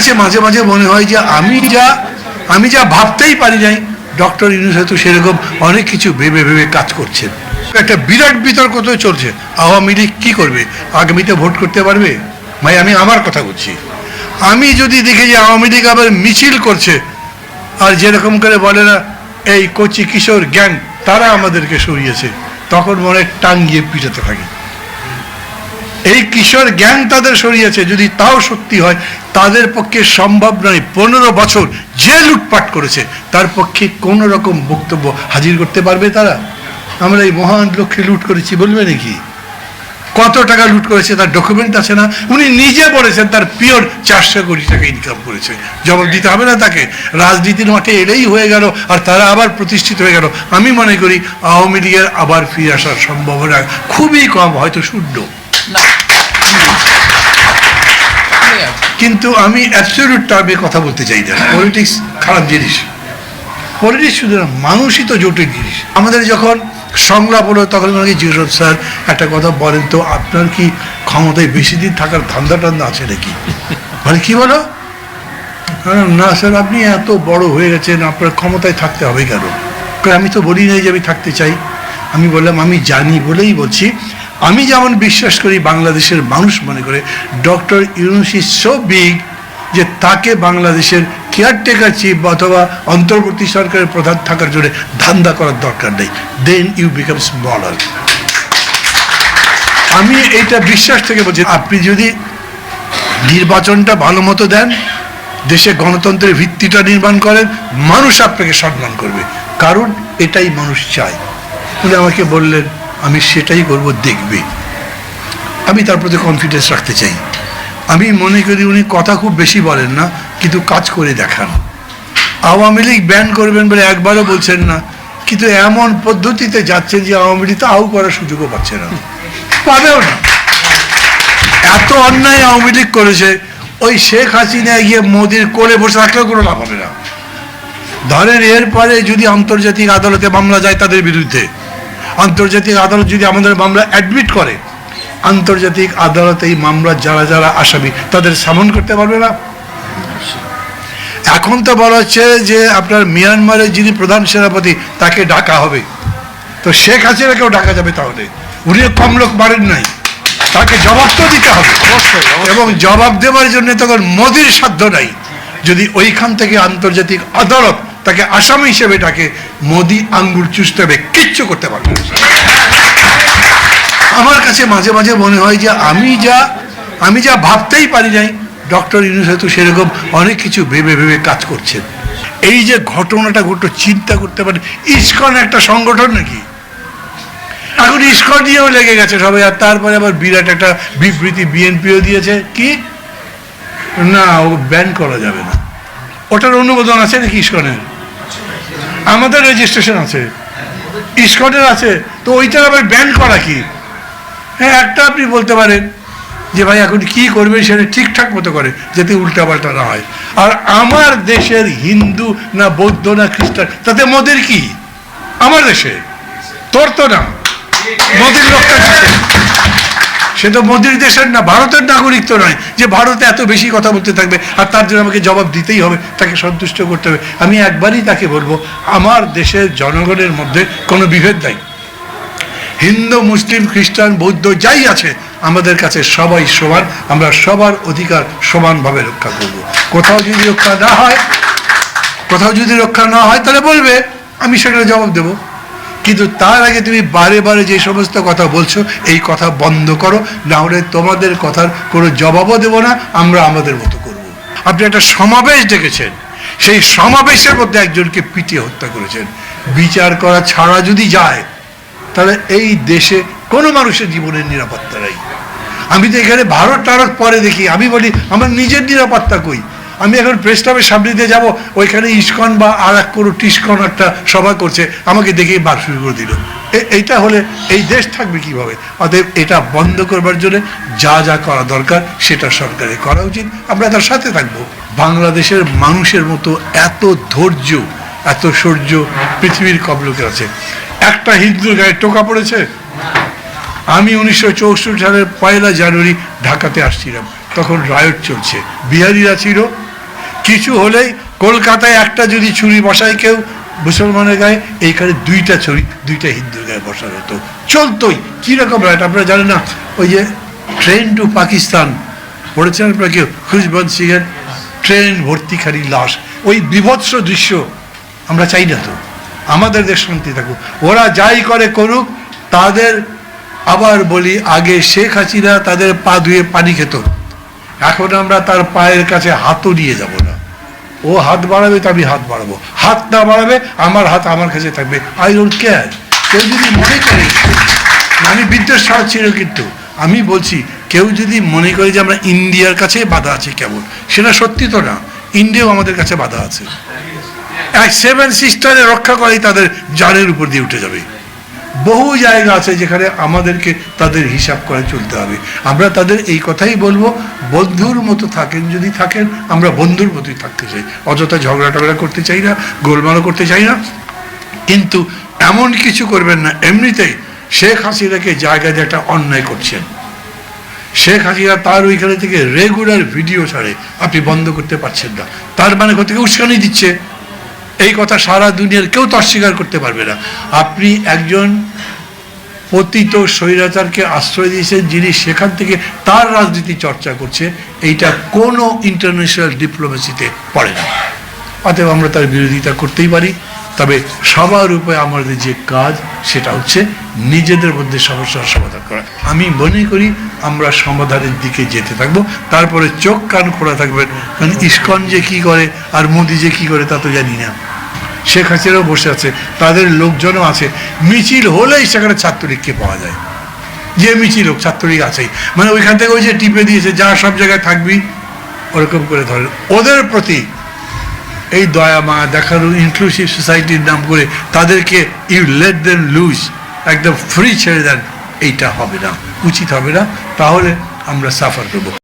কাছে মাঝে মাঝে মনে হয় যে আমি যা আমি যা ভাবতেই পারি নাই, ডক্টর ইউনুস হয়তো সেরকম অনেক কিছু ভেবে ভেবে কাজ করছেন। একটা বিরাট বিতর্ক তো চলছে, আওয়ামী লীগ কী করবে? আগামীতে ভোট করতে পারবে? ভাই, আমি আমার কথা বলছি আমি যদি দেখি যে আওয়ামী লীগ আবার মিছিল করছে, আর যেরকম করে বলে না, এই কচি কিশোর জ্ঞান, তারা আমাদেরকে সরিয়েছে, তখন মনে টাঙ্গিয়ে পিটাতে থাকে। এই কিশোর জ্ঞান তাদের সরিয়েছে, যদি তাও সত্যি হয়, তাদের পক্ষে সম্ভব নয়। পনেরো বছর যে লুটপাট করেছে, তার পক্ষে কোনো রকম বক্তব্য হাজির করতে পারবে তারা? আমরা এই মহান লক্ষ্যে লুট করেছি বলবে নাকি? কত টাকা লুট করেছে তার ডকুমেন্ট আছে না? উনি নিজে বলেছেন তার পিওর চারশো কোটি টাকা ইনকাম করেছে। জবাব দিতে হবে না তাকে। রাজনীতির মাঠে এলেই হয়ে গেল, আর তারা আবার প্রতিষ্ঠিত হয়ে গেল। আমি মনে করি আওয়ামী লীগের আবার ফিরে আসার সম্ভাবনা খুবই কম, হয়তো শূন্য। কিন্তু আমি অ্যাবসলিউট টার্মে কথা বলতে চাই না পলিটিক্স খারাপ জিনিস। পলিটিক্স শুধু না মানুষই তো জটিল জিনিস। আমাদের যখন সংলাপ হলো, তখন আমাকে জিজ্ঞেস স্যার, একটা কথা বলেন তো, আপনার কি ক্ষমতায় বেশি দিন থাকার ধান্দা টান্দা আছে নাকি? মানে কি বলো? না, স্যার, আপনি এত বড় হয়ে গেছেন, আপনার ক্ষমতায় থাকতে হবে কেন? আমি তো বলি নাই যে আমি থাকতে চাই। আমি বললাম, আমি জানি বলেই বলছি আমি যেমন বিশ্বাস করি বাংলাদেশের মানুষ মনে করে, doctor Yunus is so big যে তাকে বাংলাদেশের কেয়ারটেকার চিফ অথবা অন্তর্বর্তী সরকারের প্রধান থাকার জন্য ধান্দা করার দরকার নেই। দেন ইউ বিকাম স্মলার আমি এইটা বিশ্বাস থেকে বলছি, আপনি যদি নির্বাচনটা ভালো মতো দেন, দেশে গণতন্ত্রের ভিত্তিটা নির্মাণ করেন, মানুষ আপনাকে সম্মান করবে। কারণ এটাই মানুষ চায়। উনি আমাকে বললেন আমি সেটাই করব, দেখবে। আমি তার প্রতি কনফিডেন্স রাখতে চাই। আমি মনে করি উনি কথা খুব বেশি বলেন না, কিন্তু কাজ করে দেখান। আওয়ামী লীগ ব্যান করবেন বলে একবারও বলছেন না, কিন্তু এমন পদ্ধতিতে যাচ্ছেন যে আওয়ামী লীগ তো আউ করার সুযোগও পাচ্ছে না। পাবেও না। এত অন্যায় আওয়ামী লীগ করেছে, ওই শেখ হাসিনা গিয়ে মোদির কোলে বসে থাকলেও কোনো লাভ হবে না। ধরেন এরপরে যদি আন্তর্জাতিক আদালতে মামলা যায় তাদের বিরুদ্ধে আন্তর্জাতিক আদালত যদি আমাদের মামলা অ্যাডমিট করে আন্তর্জাতিক আদালতে এই মামলার যারা যারা আসামি তাদের সামন করতে পারবে না? এখন তো বলা হচ্ছে যে আপনার মিয়ানমারের যিনি প্রধান সেনাপতি তাকে ডাকা হবে। তো শেখ হাসিনাকেও ডাকা যাবে তাহলে। উনি কম লোক মারেন নাই। তাকে জবাব তো দিতে হবে। এবং জবাব দেওয়ার জন্য তখন মোদির সাধ্য নাই। যদি ওইখান থেকে আন্তর্জাতিক আদালত তাকে আসামি হিসেবে ডাকে মোদি আঙ্গুল চুষতে কিচ্ছু করতে পারবে আমার কাছে মাঝে মাঝে মনে হয় যে আমি যা আমি যা ভাবতেই পারি নাই, ডক্টর ইউনুস হয়তো সেরকম অনেক কিছু ভেবে ভেবে কাজ করছেন। এই যে ঘটনাটা ঘটলো, চিন্তা করতে পারে ইস্কন একটা সংগঠন নাকি? এখন ইস্কন নিয়েও লেগে গেছে সবাই, আর তারপরে আবার বিরাট একটা বিবৃতি বিএনপিও দিয়েছে। কি? না, ও ব্যান করা যাবে না। ওটার অনুমোদন আছে নাকি ইস্কনের? আমাদের রেজিস্ট্রেশন আছে। ইস্কনের আছে। তো ওইটার আবার ব্যান করা কি? হ্যাঁ একটা আপনি বলতে পারেন যে ভাই, এখন কি করবে সেটা ঠিকঠাক মতো করে, যাতে উল্টাপাল্টা না হয়। আর আমার দেশের হিন্দু না বৌদ্ধ না খ্রিস্টান, তাতে মোদের কি? আমার দেশে। তোর তো না। মোদির লোকটা? সে তো মোদির দেশের না, ভারতের নাগরিক তো নয় যে ভারতে এত বেশি কথা বলতে থাকবে আর তার জন্য আমাকে জবাব দিতেই হবে, তাকে সন্তুষ্ট করতে হবে। আমি একবারই তাকে বলব, আমার দেশের জনগণের মধ্যে কোনো বিভেদ নাই। হিন্দু, মুসলিম, খ্রিস্টান, বৌদ্ধ যাই আছে, আমাদের কাছে সবাই সমান, আমরা সবার অধিকার সমানভাবে রক্ষা করব। কোথাও যদি রক্ষা না হয়, কোথাও যদি রক্ষা না হয়, তাহলে বলবে, আমি সেখানে জবাব দেব। কিন্তু তার আগে তুমি বারে বারে যে সমস্ত কথা বলছো, এই কথা বন্ধ করো, না হলে তোমাদের কথার কোনো জবাবও দেব না, আমরা আমাদের মতো করব। আপনি একটা সমাবেশ ডেকেছেন। সেই সমাবেশের মধ্যে একজনকে পিটিয়ে হত্যা করেছেন। বিচার করা ছাড়া যদি যায়, তাহলে এই দেশে কোনো মানুষের জীবনের নিরাপত্তা নাই। আমি তো এখানে ভারত টারত পরে দেখি। আমি বলি, আমার নিজের নিরাপত্তা কই? আমি এখন প্রেস ক্লাবের সামনে দিয়ে যাব, ওইখানে ইস্কন বা আর এক কোনো টিস্কন একটা সভা করছে, আমাকে দেখেই বার শুরু করে দিল। এইটা হলে এই দেশ থাকবে কীভাবে? অতএব এটা বন্ধ করবার জন্য যা যা করা দরকার সেটা সরকারের করা উচিত। আমরা তার সাথে থাকব। বাংলাদেশের মানুষের মতো এত ধৈর্য, এত সৌর্য পৃথিবীর কম লোকের আছে। একটা হিন্দুর গায়ে টোকা পড়েছে? আমি উনিশশো চৌষট্টি সালের পয়লা জানুয়ারি ঢাকাতে আসছিলাম। তখন রায়ট চলছে। বিহারিরা ছিল কিছু হলেই কলকাতায় একটা যদি ছুরি বসায় কেউ, মুসলমানের গায়ে এইখানে দুইটা ছুরি, দুইটা হিন্দুর গায়ে বসানো হতো। চলতোই, কীরকম রাইট? আপনারা জানেন না, ওই যে ট্রেন টু পাকিস্তান, পড়েছেন আপনারা কেউ? খুশবন্ত সিংয়ের ট্রেন ভর্তি খালি লাশ। ওই বিভৎস দৃশ্য আমরা চাই না তো। আমাদের দেশ শান্তি থাকুক। ওরা যাই করে করুক, তাদের আবার বলি, আগে শেখ হাসিনা তাদের পা ধুয়ে পানি খেত। এখন আমরা তার পায়ের কাছে হাতও নিয়ে যাব। ও হাত বাড়াবে তো আমি হাত বাড়াবো। হাত না বাড়াবে, আমার হাত আমার কাছে থাকবে। আই ডোন্ট কেয়ার কেউ যদি মনে করে আমি বিদ্বেষ ছিল কিন্তু, আমি বলছি, কেউ যদি মনে করে যে আমরা ইন্ডিয়ার কাছে বাধা আছে কেমন সেটা সত্যি তো না। ইন্ডিয়াও আমাদের কাছে বাধা আছে। এক সেভেন সিস্টারে রক্ষা করাই তাদের জানের উপর দিয়ে উঠে যাবে। বহু জায়গা আছে যেখানে আমাদেরকে তাদের হিসাব করে চলতে হবে। আমরা তাদের এই কথাই বলব, বন্ধুর মতো থাকেন, যদি থাকেন, আমরা বন্ধুর মতোই থাকতে চাই। অযথা ঝগড়া টগড়া করতে চাই না, গোলমালও করতে চাই না। কিন্তু এমন কিছু করবেন না, এমনিতেই শেখ হাসিনাকে দিয়ে একটা অন্যায় করছেন। শেখ হাসিনা তার ওইখানে থেকে রেগুলার ভিডিও ছাড়ে, আপনি বন্ধ করতে পারছেন না। তার মানে কোথেকে উস্কানি দিচ্ছে? এই কথা সারা দুনিয়ার কেউ তো অস্বীকার করতে পারবে না। আপনি একজন পতিত স্বৈরাচারকে আশ্রয় দিয়েছেন, যিনি সেখান থেকে তার রাজনীতি চর্চা করছে, এইটা কোনো ইন্টারন্যাশনাল ডিপ্লোমেসিতে পড়ে না। অতএব আমরা তার বিরোধিতা করতেই পারি, তবে সবার উপরে আমাদের যে কাজ, সেটা হচ্ছে নিজেদের মধ্যে সমস্যার সমাধান করা। আমি মনে করি আমরা সমাধানের দিকে যেতে থাকব, তারপরে চোখ কান খোলা থাকবেন কারণ ইস্কন যে কি করে আর মোদি যে কি করে তা তো জানি না। শেখ হাসিনাও বসে আছে, তাদের লোকজনও আছে। মিছিল হলেই সেখানে ছাত্রলীগকে পাওয়া যায়। যে মিছিল হোক, ছাত্রলীগ আছেই। মানে ওইখান থেকে ওই যে টিপে দিয়েছে, যা সব জায়গায় থাকবি, ওরকম করে ধরে ওদের প্রতি এই দয়া মা দেখানো ইনক্লুসিভ সোসাইটির নাম করে তাদেরকে ইউ লেট দেন লুজ একদম ফ্রি ছেড়ে দেন, এইটা হবে না, উচিত হবে না। তাহলে আমরা সাফার করব।